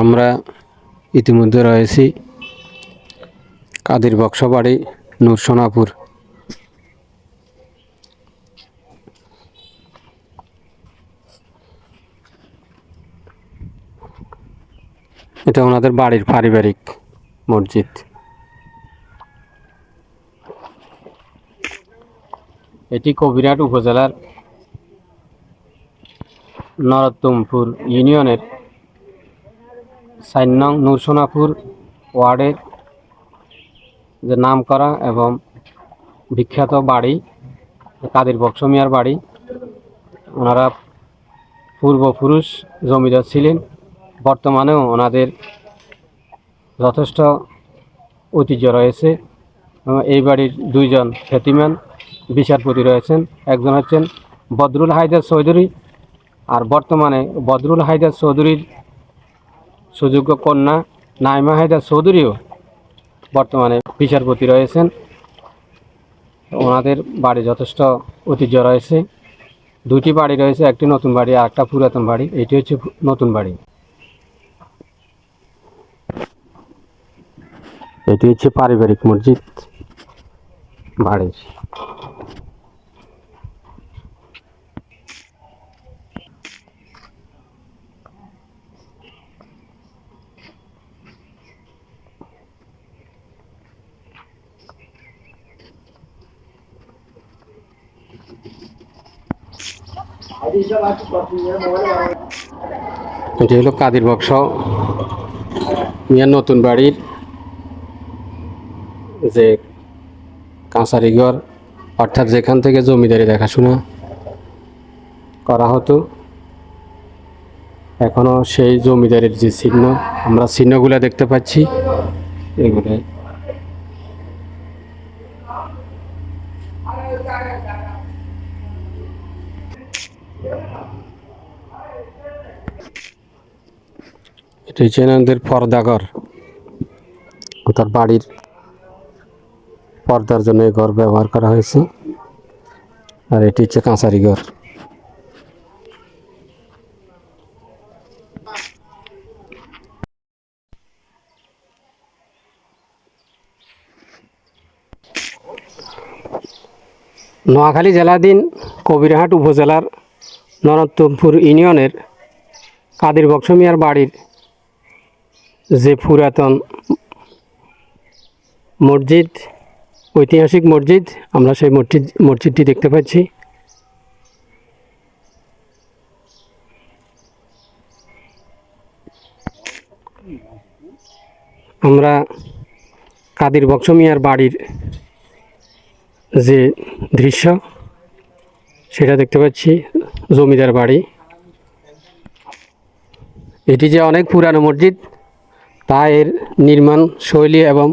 আমরা ইতিমধ্যে রয়েছি কাদির বক্সবাড়ি, নূর সোনাপুর। এটা ওনাদের বাড়ির পারিবারিক মসজিদ। এটি কবিরাট উপজেলার নরোত্তমপুর ইউনিয়নের চার নং নূরসোনাপুর ওয়ার্ডের যে নাম করা এবং বিখ্যাত বাড়ি, কাদের বক্সমিয়ার বাড়ি, ওনারা পূর্বপুরুষ জমিদার ছিলেন। বর্তমানেও ওনাদের যথেষ্ট ঐতিহ্য রয়েছে এই বাড়ির দুইজন খ্যাতিমান বিচারপতি রয়েছেন। একজন হচ্ছেন বদরুল হায়দার চৌধুরী আর বর্তমানে বদরুল হায়দার চৌধুরীর সুযোগ্য কন্যা নাইমা হায়দার চৌধুরীও বর্তমানে বিচারপতি রয়েছেন। ওনাদের বাড়ি যথেষ্ট ঐতিহ্য রয়েছে। দুটি বাড়ি রয়েছে, একটি নতুন বাড়ি আর একটা পুরাতন বাড়ি। এটি হচ্ছে নতুন বাড়ি। এটি হচ্ছে পারিবারিক মসজিদ বাড়ির। এটি হলো কাদির বক্স। মিয়ার নতুন বাড়ির যে কাঁচারিঘর অর্থাৎ যেখান থেকে জমিদারি দেখাশোনা করা হতো এখনও সেই জমিদারির যে চিহ্ন, আমরা চিহ্নগুলো দেখতে পাচ্ছি। এগুলো এটা হচ্ছে পর্দাঘর তার বাড়ির পর্দার জন্য এই ঘর ব্যবহার করা হয়েছে। আর এটি হচ্ছে কাঁচারি ঘর। নোয়াখালী জেলাধীন কবিরহাট উপজেলার নরোত্তমপুর ইউনিয়নের কাদির বক্সমিয়ার বাড়ির যে পুরাতন মসজিদ, ঐতিহাসিক মসজিদ, আমরা সেই মসজিদ, মসজিদটি দেখতে পাচ্ছি। আমরা কাদির বক্সমিয়ার বাড়ির যে দৃশ্য, সেটা দেখতে পাচ্ছি, জমিদার বাড়ি। এটি যে অনেক পুরানো মসজিদ তা এর নির্মাণ শৈলী এবং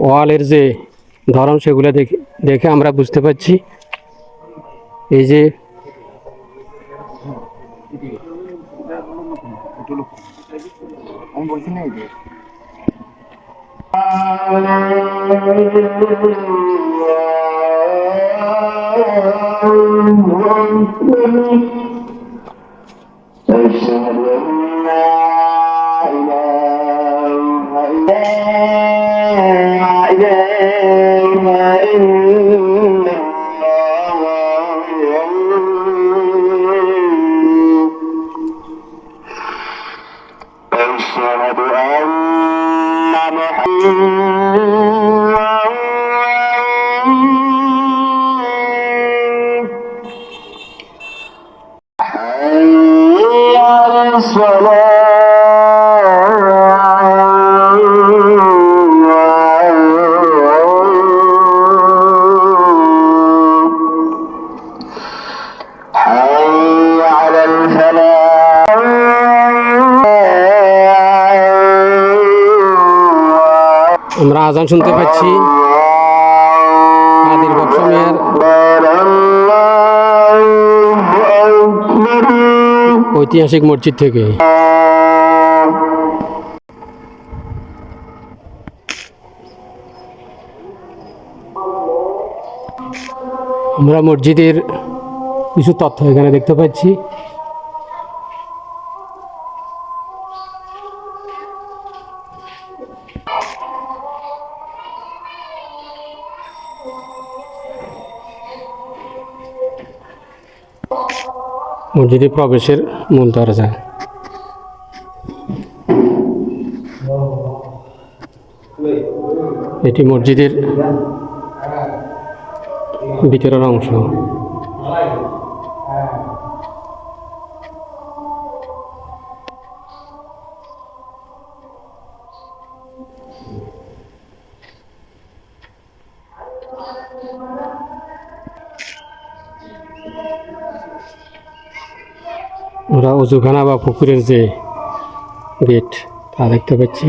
ওয়ালের যে ধরন সেগুলো দেখে দেখে আমরা বুঝতে পারছি। এই যে আমি বলছি Mm-hmm. আমরা আজান শুনতে পাচ্ছি। ঐতিহাসিক মসজিদ থেকে। আমরা মসজিদের কিছু তথ্য এখানে দেখতে পাচ্ছি। মসজিদে প্রবেশের মূল দরজা এটি মসজিদের ভিতরের অংশ। ওরা অজুখানা বা পুকুরের যে গেট, তা দেখতে পাচ্ছি।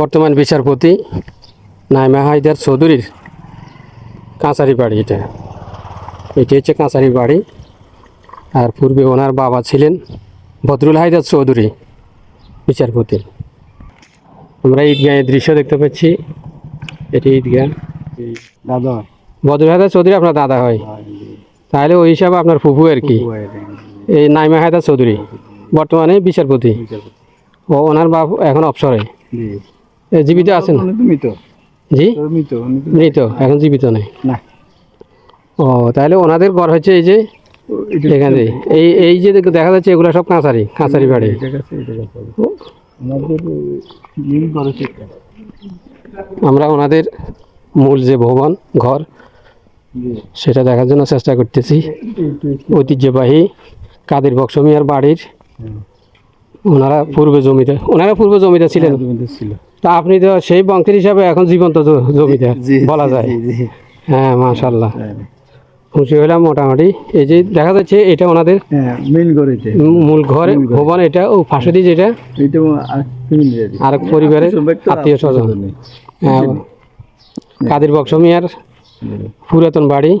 বর্তমান বিচারপতি নাইমা হায়দার চৌধুরীর কাঁচারি বাড়ি এটা। এটি হচ্ছে কাঁচারি বাড়ি আর পূর্বে ওনার বাবা ছিলেন বদরুল হায়দার চৌধুরী বিচারপতি। আমরা ঈদগাহের দৃশ্য দেখতে পাচ্ছি। এটি ঈদগাহ। দাদা। বদরুল হায়দার চৌধুরী আপনার দাদা হয়। তাহলে ওই হিসাবে আপনার ফুফু আর কি। এই নাইমা হায়দার চৌধুরী বর্তমানে বিচারপতি। ও ওনার বাপ এখন অবসরে জীবিত আছেন? জি? মৃত এখন জীবিত নেই। ও তাহলে ওনাদের ঘর হচ্ছে এই যে এখানে এই এই যে দেখা যাচ্ছে এগুলো সব কাঁচারি কাঁচারি বাড়ি আমরা ওনাদের মূল যে ভবন ঘর সেটা দেখার জন্য চেষ্টা করতেছি ঐতিহ্যবাহী কাদের বক্সমিয়ার বাড়ির ওনারা পূর্বে জমিতে ওনারা পূর্বে জমিতে ছিলেন তা আপনি তো সেই বংশের হিসাবে এখন জীবন্ত জ- জমিদার বলা যায় হ্যাঁ মাশাল্লাহ খুশি হলাম মোটামুটি। এই যে দেখা যাচ্ছে এটা ওনাদের হ্যাঁ মিল করেছে মূল ঘর। ভবন এটা ও পাশে দিয়ে যেটা। এটা আর পরিবারের আত্মীয় স্বজন। হ্যাঁ, কাদের বক্সমিয়ার পুরাতন বাড়ি।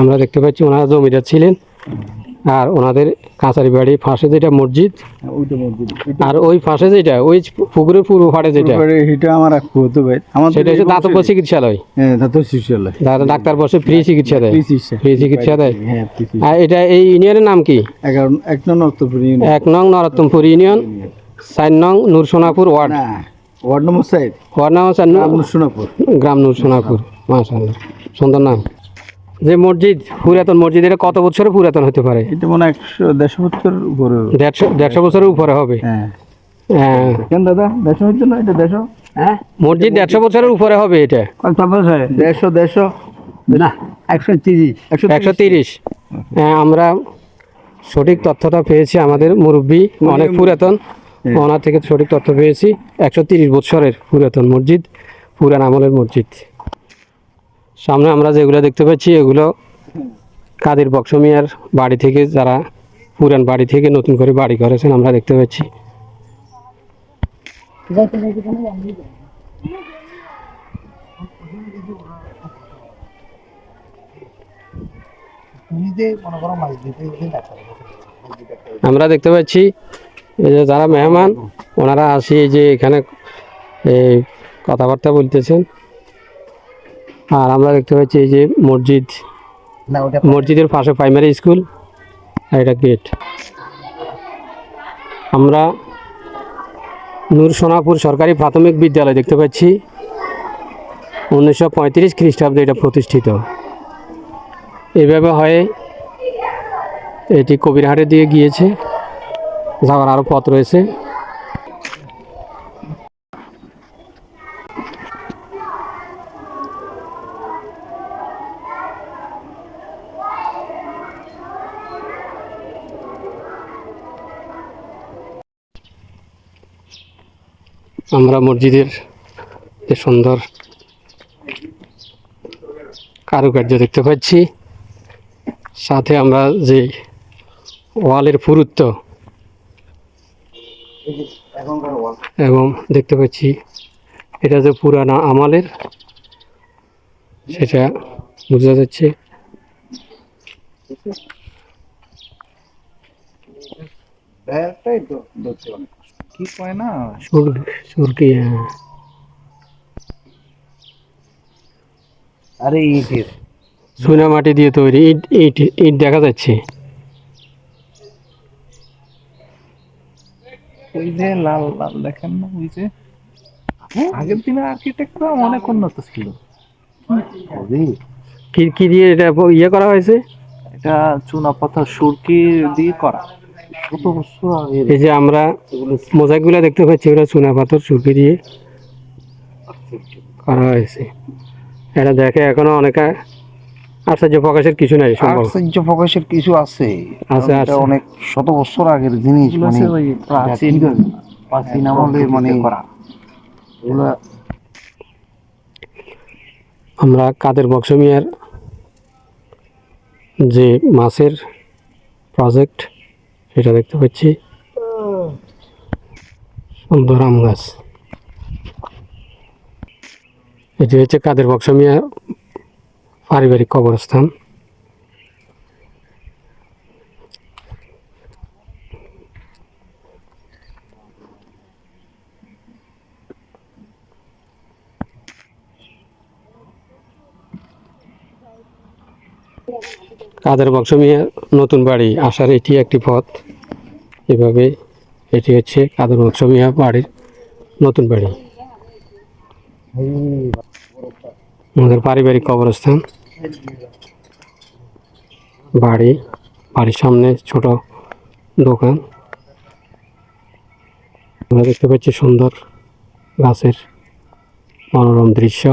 আমরা দেখতে পাচ্ছি ওনারা জমিদার ছিলেন। আর ওনাদের কাঁচারি বাড়ি ফাঁসে যেটা মসজিদ আর ওই ফাঁসে যেটা ওই পুকুরের পূর্ব ফাটে যেটা। আমার হতো ভাই। আমাদের সেটা হচ্ছে দাতব্য চিকিৎসালয়। হ্যাঁ যারা ডাক্তার বসে ফ্রি চিকিৎসা দেয় ফ্রি চিকিৎসা দেয় হ্যাঁ আর এটা এই ইউনিয়নের নাম কি? এক নং অক্টোবর ইউনিয়ন। এক নং নরোত্তমপুর ইউনিয়ন চার নং Nursonapur ward. Ward number side. Ward নাম হচ্ছে নূর- আমরা সোনাপুর গ্রাম নূরসোনাপুর মাশাল্লাহ সুন্দর নাম। যে মসজিদ পুরাতন মসজিদ এটা কত বছরের পুরাতন হতে পারে? এটা মনে একশো দেড়শো বছর উপরে। দেড়শো দেড়শো বছরের উপরে হবে। হ্যাঁ। হ্যাঁ। কেন দাদা দেড়শো হচ্ছে না এটা দেড়শো? হ্যাঁ? মসজিদ দেড়শো বছরের উপরে হবে এটা। কত বছর? দেড়শো দেড়শো? না একশো তিরিশ একশো একশো তিরিশ। হ্যাঁ আমরা সঠিক তথ্যটা পেয়েছি আমাদের মুরব্বী অনেক পুরাতন। ওনার থেকে সঠিক তথ্য পেয়েছি। একশো তিরিশ বছরের পুরাতন মসজিদ পুরান আমলের মসজিদ। সামনে আমরা যেগুলো দেখতে পাচ্ছি, এগুলো কাদের বক্সমিয়ার বাড়ি থেকে যারা পুরান বাড়ি থেকে নতুন করে বাড়ি করেছেন আমরা দেখতে পাচ্ছি। আমরা দেখতে পাচ্ছি, এই যে যারা মেহমান, ওনারা আসি যে এখানে কথাবার্তা বলতেছেন। আর আমরা দেখতে পাচ্ছি এই যে মসজিদ। মসজিদের পাশে প্রাইমারি স্কুল আর এটা গেট আমরা নূর সোনাপুর সরকারি প্রাথমিক বিদ্যালয় দেখতে পাচ্ছি। উনিশশো পঁয়ত্রিশ খ্রিস্টাব্দে এটা প্রতিষ্ঠিত। এভাবে হয়ে এটি কবিরহাটে দিয়ে গিয়েছে। যাওয়ার আরও পথ রয়েছে। আমরা মসজিদের যে সুন্দর কারুকার্য দেখতে পাচ্ছি সাথে আমরা যে ওয়ালের পুরুত্ব এবং দেখতে পাচ্ছি, এটা যে পুরানা আমালের, সেটা বোঝা যাচ্ছে তো। কি কয় না? সুরকি হ্যাঁ। আরে ইটের। সোনা মাটি দিয়ে তৈরি ইট ইট ইট দেখা যাচ্ছে। ওই যে লাল লাল দেখেন না ওই যে। আগের দিনে অনেক উন্নত ছিল। কি কি দিয়ে এটা ইয়ে করা হয়েছে? এটা চুনা পাথর সুরকি দিয়ে করা। এই যে আমরা মোজাইকগুলো দেখতে পাচ্ছি ওটা চুনা পাথর চুরকি দিয়ে করা হয়েছে। এটা দেখে এখনও অনেকে আশ্চর্য প্রকাশের কিছু নাই আশ্চর্য প্রকাশের কিছু আছে। আছে, আছে। অনেক শত বছর আগের জিনিস মানে প্রাচীন প্রাচীন আমলের মানে করা আমরা কাদের বক্সমিয়ার যে মাছের প্রজেক্ট সেটা দেখতে পাচ্ছি। সুন্দর আম গাছ। এটি হচ্ছে কাদের বক্সমিয়া পারিবারিক কবরস্থান। কাদের বংশমিয়া নতুন বাড়ি আসার এটি একটি পথ। এভাবে এটি হচ্ছে কাদের বংশমিয়া বাড়ির নতুন বাড়ি। আমাদের পারিবারিক কবরস্থান। বাড়ি, বাড়ির সামনে ছোট দোকান। আমরা দেখতে পাচ্ছি সুন্দর গাছের মনোরম দৃশ্য।